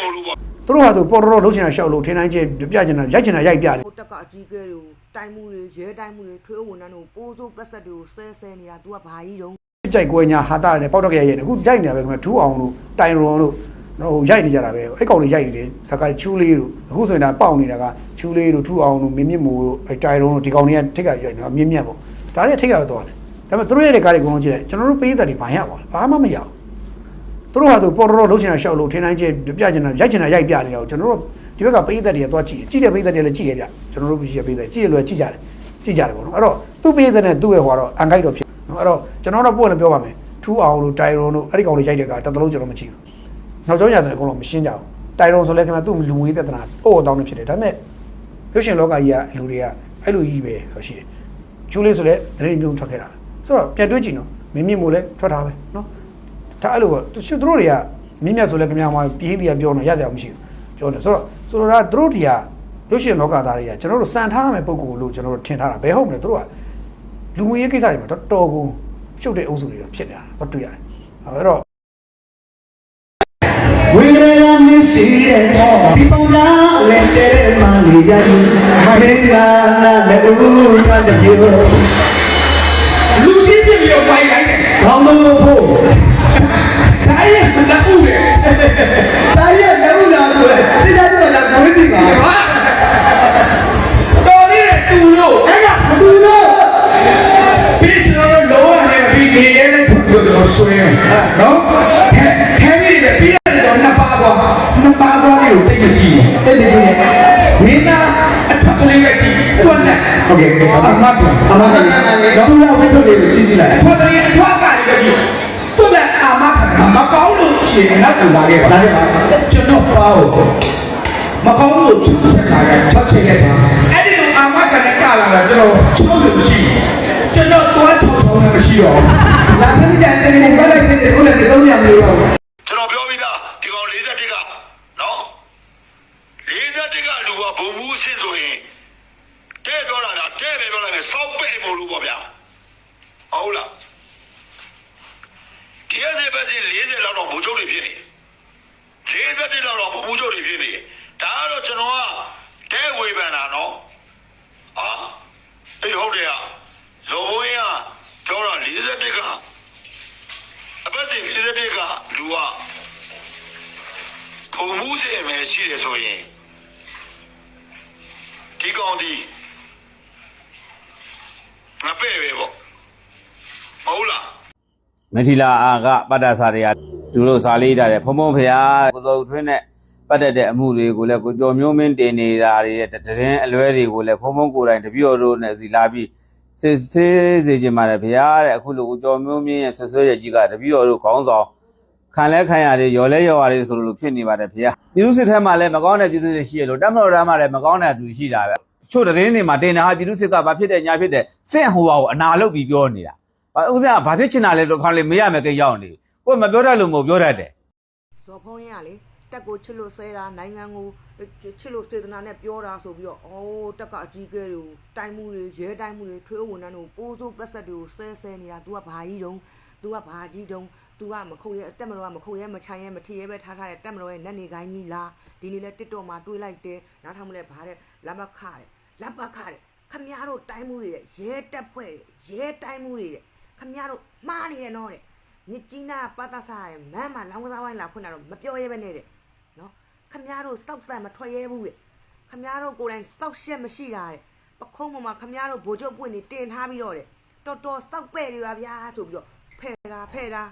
မို့လို့ပေါ့သူတို့ဟာသူပေါ်တော်တော်လှုပ်ချင်တာရှောက်လို့ထင်းတိုင်းချင်းပြချင်တာရိုက်ချင်တာရိုက်ပြတယ်ဟိုတက်ကအကြီးကဲတွေကိုတိုင်းမှုတွေရဲတိုင်းမှုတွေထွေးဝန်ထမ်းတို့ပိုးစိုးပက်ဆက်တွေကိုဆဲဆဲနေတာ तू ကဘာကြီးတုံးကြိုက်ကွဲညာဟာတာနဲ့ပေါက်တော့ကြရဲ့အခုရိုက်နေတာပဲခင်ဗျထူအောင်လို့တိုင်ရွန်လို့တော့ဟိုရိုက်နေကြတာပဲအဲ့ကောင်တွေရိုက်နေတယ်ဇက်ကချူလေးတို့အခုဆိုရင်ဒါပေါက်နေတာကချူလေးတို့ထူအောင်တို့မင်းမြင့်မို့တို့အဲ့တိုင်ရွန်တို့ဒီကောင်တွေကထိတ်ကရိုက်နေတာမြင့်မြတ်ပေါ့ဒါတွေထိတ်ကတော့တယ်ဒါပေမဲ့သူတို့ရဲ့ကားတွေအကုန်လုံးကြည့်လိုက်ကျွန်တော်တို့ပေးသက်တွေဘာရပါလဲဘာမှမရဘူး သူတို့ဟာသူပေါ်တော်တော်လှုပ်ချင်တာရှောက်လို့ထင်းတိုင်းချင်းပြချင်တာရိုက်ချင်တာရိုက်ပြနေတာကိုကျွန်တော်တို့ဒီဘက်ကပေးသက်တွေကသွားကြည့်ကြည့်တဲ့ပေးသက်တွေလည်းကြည့်ရပြကျွန်တော်တို့ကြည့်ရပေးသက်ကြည့်ရလို့ကြည့်ကြတယ်ကြည့်ကြတယ်ပေါ့နော်အဲ့တော့သူ့ပေးသက်နဲ့သူ့ရဲ့ဟွာတော့အန်ကိုက်တော့ဖြစ်နော်အဲ့တော့ကျွန်တော်တို့ပို့လည်းပြောပါမယ်ထူအောင်တို့တိုင်ရွန်တို့အဲ့ဒီကောင်တွေရိုက်တဲ့ကတတလုံးကျွန်တော်မကြည့်ဘူးနောက်ကျောင်းရတယ်အကုန်လုံးမရှင်းကြဘူးတိုင်ရွန်ဆိုလည်းခင်ဗျာသူ့လူငွေပြဿနာအို့အတောင်းနေဖြစ်တယ်ဒါပေမဲ့ရုပ်ရှင်လောကကြီးကလူတွေကအဲ့လိုကြီးပဲဆိုရှိတယ်ကျူးလေးဆိုလည်းတရင်မျိုးထွက်ခဲ့တာဆိုတော့ပြန်တွေးကြည့်နော်မင်းမြင့်မို့လည်းထွက်တာပဲနော် ဒါအဲ့လိုပေါ့သူသူတို့တွေကမြင့်မြတ်ဆိုလဲခင်ဗျာမှာပြင်းတရားပြောနေရကြမရှိဘူးပြောနေဆိုတော့ဆိုတော့ဒါသူတို့တွေကရုပ်ရှင်လောကသားတွေကကျွန်တော်တို့စံထားရမယ့်ပုံကိုယ်လို့ကျွန်တော်တို့ထင်ထားတာဘယ်ဟုတ်မလဲသူတို့ကလူငွေရေးကိစ္စတွေမှာတော်တော်ကိုရှုပ်တဲ့အုပ်စုတွေဖြစ်နေတာတော့တွေ့ရတယ်အဲ့တော့ဝိရဏမရှိတဲ့တော့ဒီပုံလားလက်ထဲမှာနေရည်မင်းကလည်းဦးကတည်းကလူကြီးပြပြီးတော့ဝိုင်းလိုက်တယ်ခေါင်းလုံးဖို့ တော်ဆွဲနော်ခဲမိတယ်ပြီးရတယ်တော့နှစ်ပါးသွားနှစ်ပါးသွားလေးကိုတိတ်မကြည့်ဘူးတိတ်မကြည့်ဘူးမင်းသားအထက်ကလေးပဲကြည့်တွက်လက်ဟုတ်ကဲ့အမတ်အမတ်တော့သူ့လောက်ပဲတွက်လေးကိုကြည့်ကြည့်လိုက်အထွက်ကလေးအထွက်ကလေးပဲကြည့်တွက်လက်အမတ်မကောင်းလို့ရှင်အနောက်ကိုလာခဲ့ပါဒါကြောင့်ကျွန်တော်ပါဟုတ်မကောင်းလို့ချက်ချက်လာတယ်ချက်ချက်ခဲ့ပါအဲ့ဒီလိုအာမခံနဲ့ကလာတာကျွန်တော်ချုပ်လို့ရှိကျွန်တော် မရှိတော့ဘူးလာမင်းကြတဲ့ဒီကလိုက်စစ်တဲ့ကိုလည်းသုံးရမလို့ရောကျွန်တော်ပြောပြီးသားဒီကောင်41ကနော်41ကလူကဘုံဘူးအဆင့်ဆိုရင်တဲ့ပြောတာဒါတဲ့ပဲပြောလိုက်မယ်စောက်ပဲ့မို့လို့ပေါ့ဗျာဟုတ်လားဒီရစေပဲစီ40လောက်တော့ဘူချုပ်တွေဖြစ်နေ41လောက်တော့ဘူချုပ်တွေဖြစ်နေဒါကတော့ကျွန်တော်ကတဲ့ဝေဖန်တာနော်အာအေးဟုတ်တယ်ဟာဇော်ဘိုးရင်ကပြောတာ 41ကအပတ်စဉ်41ကလူကဘုံဘူးစင်ပဲရှိတယ်ဆိုရင်ဒီကောင်ဒီငါပဲ့ပဲပေါ့မဟုတ်လားမထီလာအာကပတ္တစာတွေကသူတို့စာလေးထားတယ်ဖုံဖုံဖျားကိုစောထွင်းနဲ့ပတ်သက်တဲ့အမှုတွေကိုလည်းကိုကျော်မျိုးမင်းတင်နေတာတွေရဲ့တရင်အလွဲတွေကိုလည်းဖုံဖုံကိုယ်တိုင်တပြို့တို့နဲ့စီလာပြီး စစ်ဆေးစေချင်ပါတယ်ဗျာတဲ့အခုလိုကိုကျော်မျိုးမင်းရဲ့ဆွဆွဲရကြီးကတပြို့တို့ခေါင်းဆောင်ခံလဲခံရတယ်ရော်လဲရော်ရတယ်ဆိုလို့ဖြစ်နေပါတယ်ဗျာပြည်သူစစ်ထဲမှာလည်းမကောင်းတဲ့ပြည်သူတွေရှိရလို့တက်မတော်တမ်းမှာလည်းမကောင်းတဲ့သူရှိတာပဲချို့တရင်တွေမှာတင်တာဟာပြည်သူစစ်ကဘာဖြစ်တယ်ညာဖြစ်တယ်စင့်ဟိုဟာကိုအနာလုတ်ပြီးပြောနေတာဘာဥစ္စာဘာဖြစ်ချင်တာလဲတော့ခေါင်းလေးမေးရမယ်ကိရောက်နေကိုယ်မပြောတတ်လို့မဟုတ်ပြောတတ်တယ်ဇော်ဖုံးရင်းကလေ တက်ကိုချစ်လို့ဆဲတာနိုင်ငံကိုချစ်လို့စေတနာနဲ့ပြောတာဆိုပြီးတော့အော်တက်ကအကြီးကဲတွေကိုတိုင်းမှုတွေရဲတိုင်းမှုတွေထွေးဝန်ထမ်းတို့ပိုးစိုးပက်ဆက်တွေကိုဆဲဆဲနေတာ तू ကဘာကြီးတုံး तू ကဘာကြီးတုံး तू ကမခုတ်ရဲတက်မလို့ကမခုတ်ရဲမချိုင်ရဲမထီရဲပဲထားထားတဲ့တက်မလို့ရဲ့နက်နေကိုင်းကြီးလားဒီနေ့လဲတစ်တော့မှာတွေးလိုက်တယ်နားထောင်မလဲဗါတဲ့လမ်းမခတဲ့လမ်းမခတဲ့ခမရတို့တိုင်းမှုတွေရဲ့ရဲတက်ဖွဲ့ရဲတိုင်းမှုတွေရဲ့ခမရတို့မှားနေတယ်နော်တဲ့ မြစ်ကြီးနာပတ်သက်စားရဲမမ်းမလောင်းကစားဝိုင်းလာဖွင့်တာတော့မပြောရဲပဲနဲ့တဲ့ နော်ခမည်းတော်စောက်တန်မထွက်ရဲဘူးတဲ့ခမည်းတော်ကိုယ်တိုင်စောက်ရှက်မရှိတာတဲ့ပခုံးပေါ်မှာခမည်းတော်ဘိုးချုပ်ပွင့်နေတင်ထားပြီးတော့တဲ့တော်တော်စောက်ပဲ့တွေပါဗျာဆိုပြီးတော့ဖဲ့တာဖဲ့တာ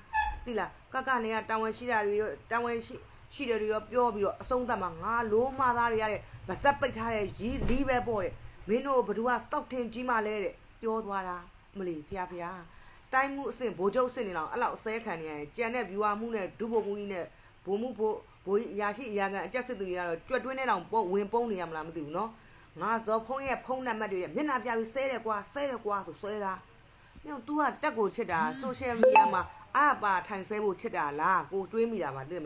သိလားကကနေကတာဝန်ရှိတာတွေရောတာဝန်ရှိရှိတယ်တွေရောပြောပြီးတော့အဆုံးသတ်မှာငါလိုမသားတွေရတဲ့ဗဇက်ပိတ်ထားတဲ့ရီးလီးပဲပေါ့တဲ့မင်းတို့ဘသူကစောက်ထင်ကြီးမှလဲတဲ့ပြောသွားတာမလီဖျားဖျားတိုင်းမှုအဆင့်ဗိုလ်ချုပ်အဆင့်နေလောက်အဲ့လောက်အစဲခံနေရရင်ကြံတဲ့ viewer မှုနဲ့ဒုဗိုလ်မှုကြီးနဲ့ဗိုလ်မှုဗို လ်ဗိုလ်အရာရှိအရာခံအကြက်စစ်သူတွေကတော့ကြွက်တွင်းနဲ့တောင်ပေါ့ဝင်ပုံးနေရမလားမသိဘူးနော်ငါဇော်ဖုံးရဲ့ဖုံးနံပါတ်တွေမျက်နှာပြပြီးဆဲတယ်ကွာဆဲတယ်ကွာဆိုဆွဲတာညောင် तू ကတက်ကိုချစ်တာ social media မှာအပါထိုင်ဆဲဖို့ချစ်တာလားကိုတွေးမိတာပါသိမလား